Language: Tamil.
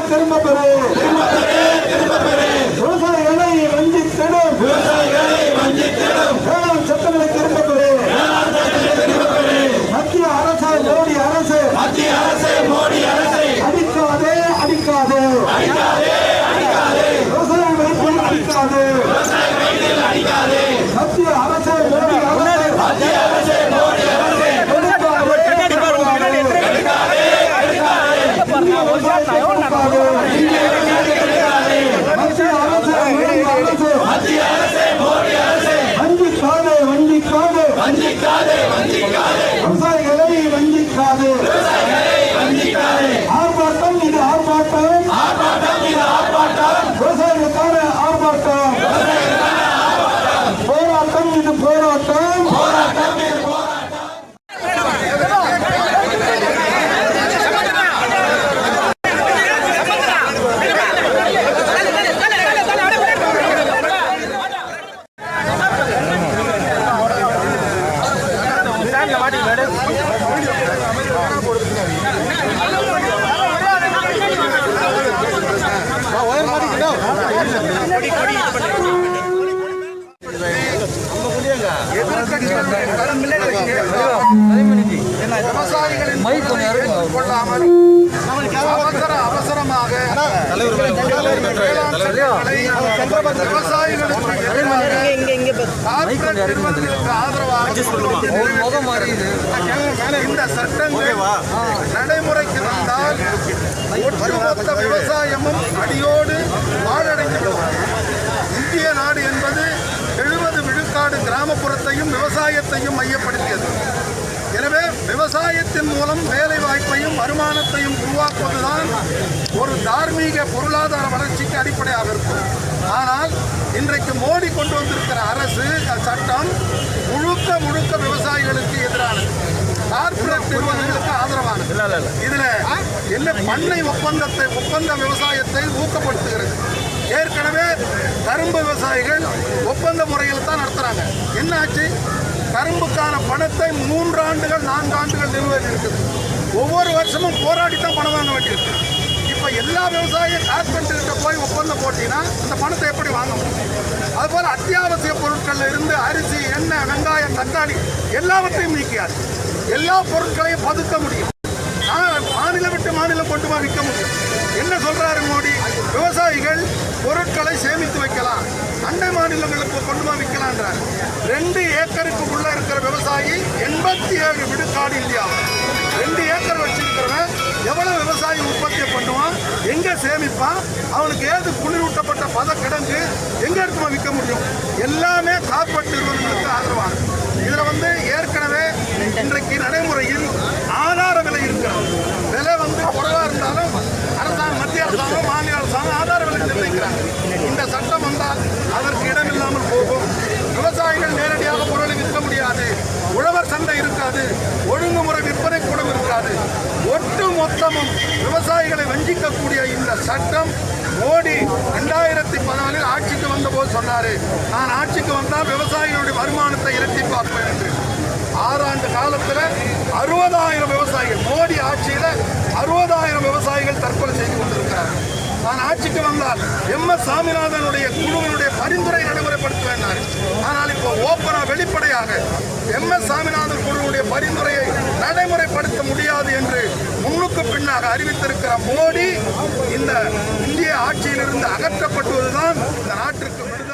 எல்லாம் திரும்ப பெறு விவசாயிகளை வஞ்சித்திடும். வேளாண் சட்டங்களை திரும்ப பெறு மத்திய அரசு மோடி அரசு. மத்திய அரசு மோடி அரசு. அடிக்காதே அடிக்காதே. ஏற்றுக்கொள்ளாமல் அவசர அவசரமாக வேளாண் சட்டங்களை விவசாயிகளுக்கு எதிராக கார்ப்பரேட் நிறுவனங்களுக்கு ஆதரவாக இந்த சட்டங்கள் நடைமுறைக்கு வந்தால் ஒட்டுமொத்த விவசாயமும் அடியோடு பாழடைந்துவிடும். இந்திய நாடு என்பது எழுபது விழுக்காடு கிராமப்புறத்தையும் விவசாயத்தையும் மையப்படுத்தியது. எனவே விவசாயத்தின் மூலம் வேலை வாய்ப்பையும் வருமானத்தையும் உருவாக்குவதுதான் ஒரு தார்மீக பொருளாதார வளர்ச்சிக்கு அடிப்படையாக இருக்கும். ஆனால் இன்றைக்கு மோடி கொண்டு வந்திருக்கிற அரசு சட்டம் முழுக்க முழுக்க விவசாயிகளுக்கு எதிரானது. கார்ப்பரேட் நிறுவனங்களுக்கு ஆதரவானது. இதுல என்ன பண்ணை ஒப்பந்தத்தை ஒப்பந்த விவசாயத்தை ஊக்கப்படுத்துகிறது. ஏற்கனவே கரும்பு விவசாயிகள் ஒப்பந்த முறையில் தான் நடத்துறாங்க. என்ன ஆச்சு கரும்புக்கான பணத்தை மூன்று ஆண்டுகள் நான்கு ஆண்டுகள் நிறுவனம் இருக்குது. ஒவ்வொரு வருஷமும் போராடி தான் பணம் வாங்க வேண்டியிருக்கு. இப்போ எல்லா விவசாய கார்பெண்டர்கிட்ட போய் ஒப்பந்தம் போட்டீங்கன்னா அந்த பணத்தை எப்படி வாங்க முடியும்? அதுபோல் அத்தியாவசிய பொருட்களில் இருந்து அரிசி எண்ணெய் வெங்காயம் தக்காளி எல்லாவற்றையும் நீக்கியாது எல்லா பொருட்களையும் பதுக்க முடியும். மாநிலம் கொண்டு போய் விற்க முடியும். என்ன சொல்றாரு மோடி? விவசாயிகள் பொருட்களை சேமித்து வைக்கலாம். அண்டை மாநிலங்களுக்கு கொண்டு போய் விற்கலான்றார். ரெண்டு ஏக்கருக்கு உள்ள இருக்கிற விவசாயி எண்பத்தி ஏழு விடுக்காடு இந்தியாவில். ரெண்டு ஏக்கர் வச்சிருக்கிறவன் எவ்வளவு விவசாயி உற்பத்தியை பண்ணுவான் எங்க சேமிப்பான் அவனுக்கு ஏது குளிரூட்டப்பட்ட பத கிடங்கு எங்க எடுத்து விற்க முடியும்? எல்லாமே காப்பீட்டு நிறுவனங்களுக்கு ஆதரவாகும் இதுல வந்து ஏற்கனவே இன்றைக்கு நடைமுறையில் சட்டமும் மொத்தமும் விவசாயிகளை வஞ்சிக்கக்கூடிய இந்த சட்டம் மோடி ரெண்டாயிரத்தி பதினாலில் ஆட்சிக்கு வந்தபோது சொன்னாரு. நான் ஆட்சிக்கு வந்தால் விவசாயிகளுடைய வருமானத்தை இரட்டி பார்ப்பேன் என்று. ஆறாண்டு காலத்தில் அறுபதாயிரம் விவசாயிகள் மோடி ஆட்சியில் அறுபதாயிரம் விவசாயிகள் தற்கொலை செய்து கொண்டிருக்கிறார் நான் ஆட்சிக்கு வந்தால் எம் எஸ் சாமிநாதனுடைய குழுவினுடைய பரிந்துரை நடைமுறைப்படுத்த நான் ஓப்பனாக வெளிப்படையாக எம் எஸ் சாமிநாதன் குழுவுடைய பரிந்துரையை நடைமுறைப்படுத்த முடியாது என்று முன்னுக்கு பின்னாக அறிவித்திருக்கிற மோடி இந்த இந்திய ஆட்சியிலிருந்து அகற்றப்பட்டுவதுதான் இந்த நாட்டிற்கு விடுதலை.